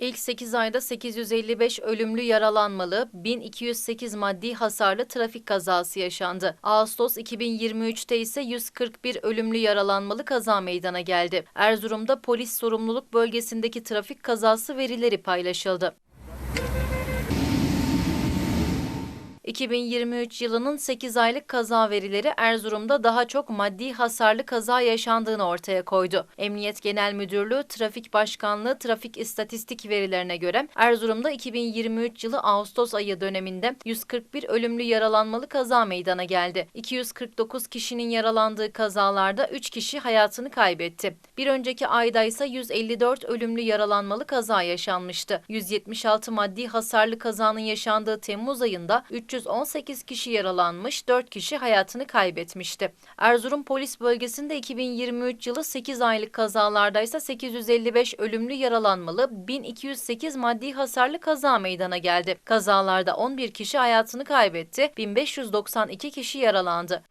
İlk 8 ayda 855 ölümlü yaralanmalı, 1208 maddi hasarlı trafik kazası yaşandı. Ağustos 2023'te ise 141 ölümlü yaralanmalı kaza meydana geldi. Erzurum'da polis sorumluluk bölgesindeki trafik kazası verileri paylaşıldı. 2023 yılının 8 aylık kaza verileri Erzurum'da daha çok maddi hasarlı kaza yaşandığını ortaya koydu. Emniyet Genel Müdürlüğü Trafik Başkanlığı trafik istatistik verilerine göre Erzurum'da 2023 yılı Ağustos ayı döneminde 141 ölümlü yaralanmalı kaza meydana geldi. 249 kişinin yaralandığı kazalarda 3 kişi hayatını kaybetti. Bir önceki ayda ise 154 ölümlü yaralanmalı kaza yaşanmıştı. 176 maddi hasarlı kazanın yaşandığı Temmuz ayında 318 kişi yaralanmış, 4 kişi hayatını kaybetmişti. Erzurum Polis Bölgesi'nde 2023 yılı 8 aylık kazalarda ise 855 ölümlü yaralanmalı, 1208 maddi hasarlı kaza meydana geldi. Kazalarda 11 kişi hayatını kaybetti, 1592 kişi yaralandı.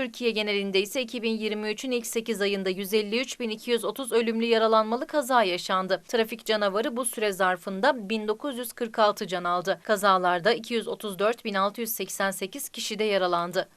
Türkiye genelinde ise 2023'ün ilk 8 ayında 153.230 ölümlü yaralanmalı kaza yaşandı. Trafik canavarı bu süre zarfında 1946 can aldı. Kazalarda 234.688 kişi de yaralandı.